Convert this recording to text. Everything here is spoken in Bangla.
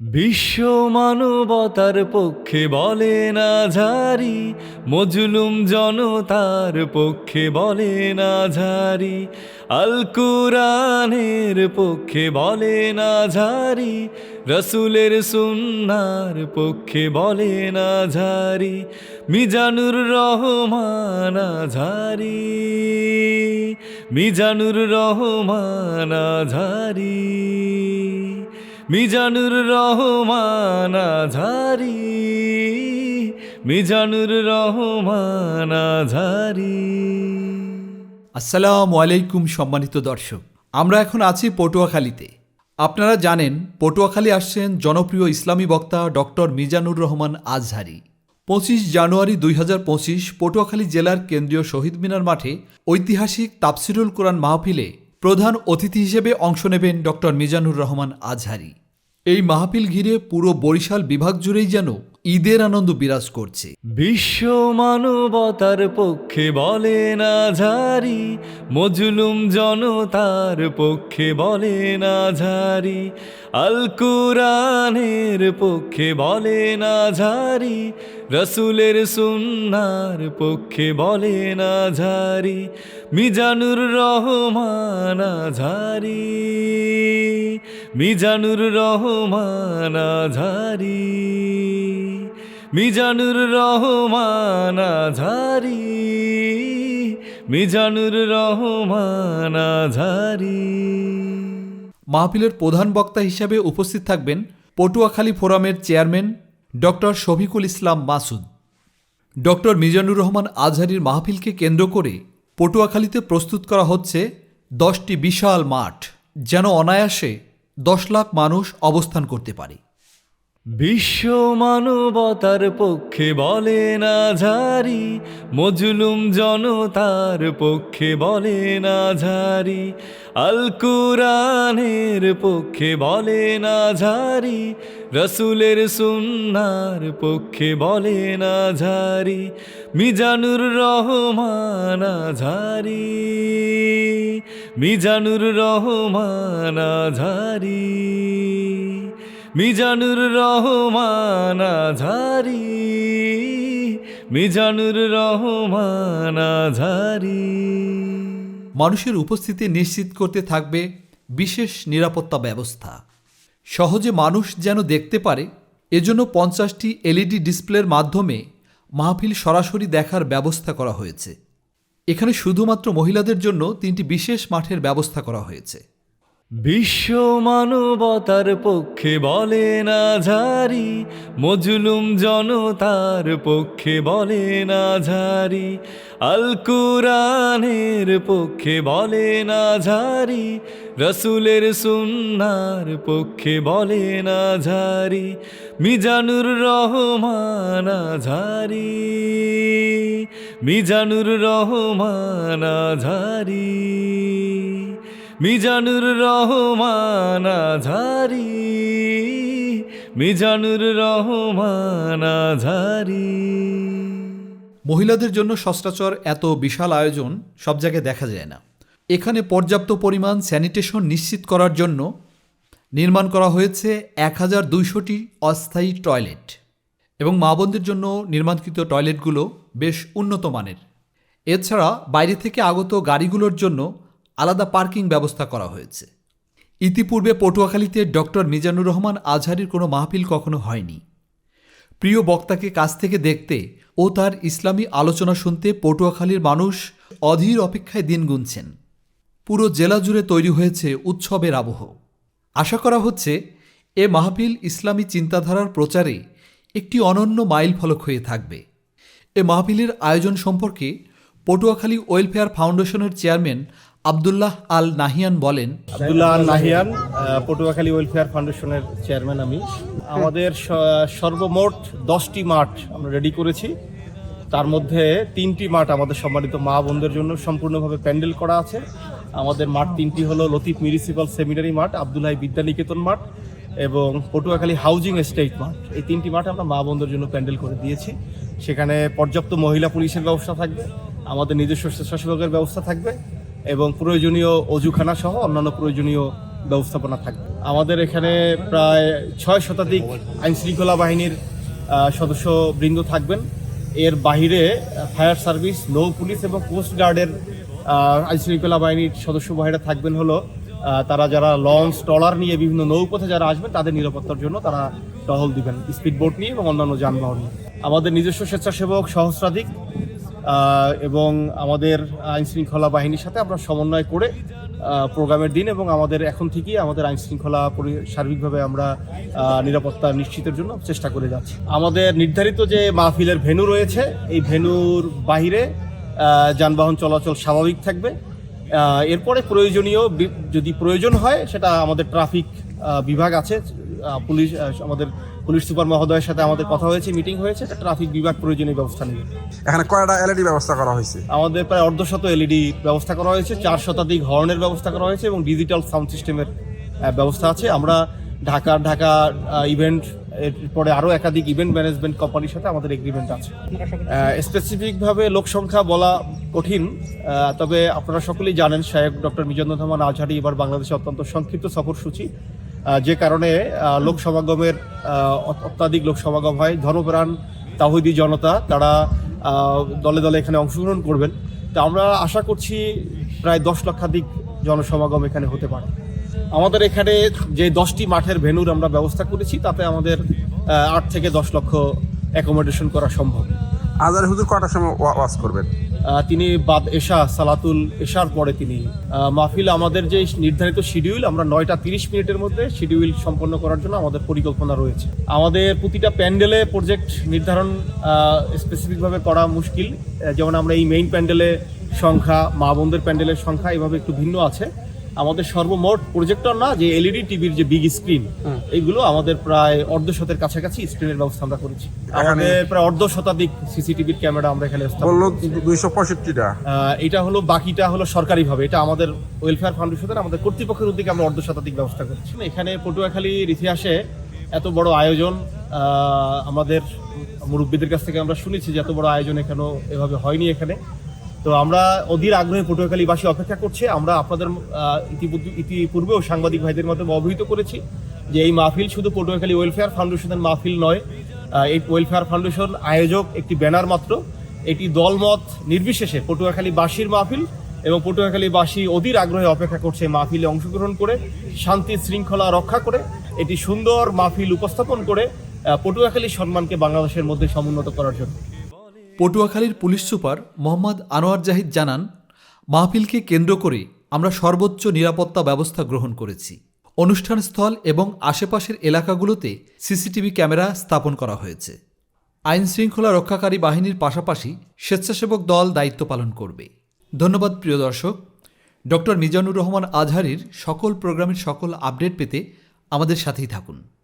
বিশ্ব মানবতার পক্ষে বলে না ঝারি মজলুম জনতার পক্ষে বলে না ঝারি আল কুরআনের পক্ষে বলে না ঝারি রসুলের সুন্নার পক্ষে বলে না ঝারি মিজানুর রহমান ঝারি মিজানুর রহমান ঝারি মিজানুর রহমান ঝারি মিজানুর রহমান ঝারি আসসালামু আলাইকুম সম্মানিত দর্শক, আমরা এখন আছি পটুয়াখালীতে। আপনারা জানেন, পটুয়াখালী আসছেন জনপ্রিয় ইসলামী বক্তা ডক্টর মিজানুর রহমান আজহারি। পঁচিশ জানুয়ারি দুই হাজার পঁচিশ, পটুয়াখালী জেলার কেন্দ্রীয় শহীদ মিনার মাঠে ঐতিহাসিক তাফসিরুল কোরআন মাহফিলে প্রধান অতিথি হিসেবে অংশ নেবেন ডক্টর মিজানুর রহমান আজহারি। এই মাহফিল ঘিরে পুরো বরিশাল বিভাগ জুড়েই যেন ঈদের আনন্দ বিরাজ করছে। বিশ্ব মানবতার পক্ষে বলে না ঝারি মজলুম জনতার পক্ষে বলে না ঝারি আল কুরআনের পক্ষে বলে না ঝারি রসুলের সুন্নার পক্ষে বলে না ঝারি মিজানুর রহমান ঝারি মিজানুর রহমান ঝারি মিজানুর রহমান ঝারি মিজানুর রহমান ঝারি মাহফিলের প্রধান বক্তা হিসাবে উপস্থিত থাকবেন পটুয়াখালী ফোরামের chairman doctor Shafiqul Islam Masud. Doctor Mizanur Rahman আজহারির মাহফিলকে কেন্দ্র করে পটুয়াখালীতে প্রস্তুত করা হচ্ছে দশটি বিশাল মাঠ, যেন অনায়াসে দশ লাখ মানুষ অবস্থান করতে পারে। বিশ্ব মানবতার পক্ষে বলে না ঝারি, মজলুম জনতার পক্ষে বলে না ঝারি, আল কুরানের পক্ষে বলে না ঝারি, রসুলের সুন্নার পক্ষে বলে না ঝারি, মিজানুর রহমান ঝারি, মিজানুর রহমান ঝারি। মিজানুর রহমান ঝারি মিজানুর রহমান ঝারি মানুষের উপস্থিতি নিশ্চিত করতে থাকবে বিশেষ নিরাপত্তা ব্যবস্থা। সহজে মানুষ যেন দেখতে পারে, এজন্য পঞ্চাশটি এলইডি ডিসপ্লের মাধ্যমে মাহফিল সরাসরি দেখার ব্যবস্থা করা হয়েছে। এখানে শুধুমাত্র মহিলাদের জন্য তিনটি বিশেষ মাঠের ব্যবস্থা করা হয়েছে। বিশ্ব মানবতার পক্ষে বলে না ঝারি মজলুম জনতার পক্ষে বলে না ঝারি আল কুরআনের পক্ষে বলে না ঝারি রসুলের সুন্নার পক্ষে বলে না ঝারি মিজানুর রহমান ঝারি মিজানুর রহমান ঝারি মিজানুর রহমান ঝারি মিজানুর রহমান ঝারি মহিলাদের জন্য সচরাচর এত বিশাল আয়োজন সব জায়গায় দেখা যায় না। এখানে পর্যাপ্ত পরিমাণ স্যানিটেশন নিশ্চিত করার জন্য নির্মাণ করা হয়েছে এক হাজার দুইশোটি অস্থায়ী টয়লেট এবং মা বোনদের জন্য নির্মাণকৃত টয়লেটগুলো বেশ উন্নত মানের। এছাড়া বাইরে থেকে আগত গাড়িগুলোর জন্য আলাদা পার্কিং ব্যবস্থা করা হয়েছে। ইতিপূর্বে পটুয়াখালীতে ডক্টর মিজানুর রহমান আজহারির কোনো মাহফিল কখনো হয়নি। প্রিয় বক্তাকে কাছ থেকে দেখতে ও তার ইসলামী আলোচনা শুনতে পটুয়াখালীর মানুষ অধীর অপেক্ষায় দিন গুনছেন। পুরো জেলা জুড়ে তৈরি হয়েছে উৎসবের আবহ। আশা করা হচ্ছে এ মাহফিল ইসলামী চিন্তাধারার প্রচারে একটি অনন্য মাইল ফলক হয়ে থাকবে। এ মাহফিলের আয়োজন সম্পর্কে পটুয়াখালী ওয়েলফেয়ার ফাউন্ডেশনের চেয়ারম্যান আবদুল্লাহ আল নাহিয়ান বলেন, আব্দুল্লাহ আল নাহিয়ান পটুয়াখালী ওয়েলফেয়ার ফাউন্ডেশনের চেয়ারম্যান আমি। আমাদের সর্বমোট দশটি মাঠ আমরা রেডি করেছি। তার মধ্যে তিনটি মাঠ আমাদের সম্মানিত মা বোনদের জন্য সম্পূর্ণভাবে প্যান্ডেল করা আছে। আমাদের মাঠ তিনটি হলো লতিফ মিউনিসিপাল সেমিনারি মাঠ আবদুল্লাহ বিদ্যানিকেতন মাঠ এবং পটুয়াখালী হাউজিং এস্টেট মাঠ। এই তিনটি মাঠ আমরা মা বোনদের জন্য প্যান্ডেল করে দিয়েছি। সেখানে পর্যাপ্ত মহিলা পুলিশের ব্যবস্থা থাকবে, আমাদের নিজস্ব স্বেচ্ছাসেবকের ব্যবস্থা থাকবে। এবং প্রয়োজনীয় অজুখানা সহ অন্যান্য প্রয়োজনীয় ব্যবস্থাপনা থাকবে। আমাদের এখানে প্রায় ছয় শতাধিক আইন শৃঙ্খলা বাহিনীর সদস্য বৃন্দ থাকবেন। এর বাহিরে ফায়ার সার্ভিস, নৌ পুলিশ এবং কোস্ট গার্ডের আইন শৃঙ্খলা বাহিনীর সদস্য বাহিরা থাকবেন হলো তারা যারা লঞ্চ, ট্রলার নিয়ে বিভিন্ন নৌপথে যারা আসবেন, তাদের নিরাপত্তার জন্য তারা টহল দিবেন। স্পিড বোট নিয়ে এবং অন্যান্য যানবাহন নিয়ে। আমাদের নিজস্ব স্বেচ্ছাসেবক সহস্রাধিক এবং আমাদের আইন শৃঙ্খলা বাহিনীর সাথে আমরা সমন্বয় করে প্রোগ্রামের দিন এবং আমাদের এখন থেকেই আমাদের আইন শৃঙ্খলা পরি- সার্বিকভাবে আমরা নিরাপত্তা নিশ্চিতের জন্য চেষ্টা করে যাচ্ছি। আমাদের নির্ধারিত যে মাহফিলের ভেন্যু রয়েছে, এই ভেন্যুর বাহিরে যানবাহন চলাচল স্বাভাবিক থাকবে। এরপরে প্রয়োজনীয় যদি প্রয়োজন হয়, সেটা আমাদের ট্রাফিক বিভাগ আছে পুলিশ আমাদের পুলিশ সুপার মহোদয়ের সাথে আমাদের কথা হয়েছে মিটিং হয়েছে ট্রাফিক বিভাগ প্রয়োজনীয় ব্যবস্থা নেবে এখানে কয়টা এলইডি ব্যবস্থা করা হয়েছে? আমাদের প্রায় অর্ধশত এলইডি ব্যবস্থা করা হয়েছে চার শতাধিক হর্নের ব্যবস্থা করা হয়েছে এবং ডিজিটাল সাউন্ড সিস্টেমের ব্যবস্থা আছে। আমরা ঢাকা ঢাকা ইভেন্ট পরে আরও একাধিক ইভেন্ট ম্যানেজমেন্ট কোম্পানির সাথে আমাদের এগ্রিমেন্ট আছে। স্পেসিফিকভাবে লোক সংখ্যা বলা কঠিন তবে আপনারা সকলেই জানেন সাহেব ডক্টর মিজানুর রহমান আজহারি এবার বাংলাদেশে অত্যন্ত সংক্ষিপ্ত সফরসূচি। যে কারণে লোক সমাগমের অত্যাধিক লোক সমাগম হয়। ধর্মপ্রাণ তাহিদি জনতা, তারা দলে দলে এখানে অংশগ্রহণ করবেন। তা আমরা আশা করছি প্রায় দশ লক্ষাধিক জনসমাগম এখানে হতে পারে। আমাদের এখানে যে দশটি মাঠের ভেনুর আমরা ব্যবস্থা করেছি, তাতে আমাদের আট থেকে দশ লক্ষ অ্যাকোমোডেশন করা সম্ভব। আজারি হুজুর কয়টার সময় ওয়াজ করবেন? তিনি বাদ এশা, সালাতুল এশার পরে তিনি মাহফিল আমাদের যে নির্ধারিত শিডিউল আমরা নয়টা তিরিশ মিনিটের মধ্যে শিডিউল সম্পন্ন করার জন্য আমাদের পরিকল্পনা রয়েছে। আমাদের প্রতিটা প্যান্ডেলে প্রজেক্ট নির্ধারণ স্পেসিফিকভাবে করা মুশকিল। যেমন আমরা এই মেইন প্যান্ডেলে সংখ্যা, মা বোনদের প্যান্ডেলের সংখ্যা এভাবে একটু ভিন্ন আছে। আমাদের সর্বমোট প্রজেক্টর না যে এলইডি টিভির যে বিগ স্ক্রিন এইগুলো আমাদের প্রায় অর্ধশতের কাছাকাছি স্ক্রিনের ব্যবস্থা আমরা করেছি। আমাদের প্রায় অর্ধ শতাধিক সিসিটিভির ক্যামেরা আমরা এখানে স্থাপন বলল দুইশো পঁয়ষট্টিটা। এটা হলো বাকিটা হলো সরকারিভাবে এটা আমাদের ওয়েলফেয়ার ফাউন্ডেশনের আমাদের কর্তৃপক্ষের উদ্যোগে আমরা অর্ধ শতাধিক ব্যবস্থা করছি। এখানে পটুয়াখালীর ইতিহাসে এত বড় আয়োজন আহ, আমাদের মুরব্বীদের কাছ থেকে আমরা শুনেছি যে এত বড় আয়োজন এখানেও এভাবে হয়নি এখানে। তো আমরা অধীর আগ্রহে পটুয়াখালীবাসী অপেক্ষা করছে। আমরা আপনাদের ইতিপূর্বেও সাংবাদিক ভাইদের মাধ্যমে অবহিত করেছি যে এই মাহফিল শুধু পটুয়াখালী ওয়েলফেয়ার ফাউন্ডেশনের মাহফিল নয় এই ওয়েলফেয়ার ফাউন্ডেশন আয়োজক একটি ব্যানার মাত্র। এটি দলমত নির্বিশেষে পটুয়াখালীবাসীর মাহফিল এবং পটুয়াখালীবাসী অধীর আগ্রহে অপেক্ষা করছে মাহফিলে অংশগ্রহণ করে, শান্তি শৃঙ্খলা রক্ষা করে, এটি সুন্দর মাহফিল উপস্থাপন করে পটুয়াখালীর সম্মানকে বাংলাদেশের মধ্যে সমুন্নত করার জন্য। পটুয়াখালীর পুলিশ সুপার মোহাম্মদ আনোয়ার জাহিদ জানান, মাহফিলকে কেন্দ্র করে আমরা সর্বোচ্চ নিরাপত্তা ব্যবস্থা গ্রহণ করেছি। অনুষ্ঠানস্থল এবং আশেপাশের এলাকাগুলোতে সিসিটিভি ক্যামেরা স্থাপন করা হয়েছে। আইন শৃঙ্খলা রক্ষাকারী বাহিনীর পাশাপাশি স্বেচ্ছাসেবক দল দায়িত্ব পালন করবে। ধন্যবাদ, প্রিয় দর্শক। ডক্টর মিজানুর রহমান আজহারির সকল প্রোগ্রামের সকল আপডেট পেতে আমাদের সাথেই থাকুন।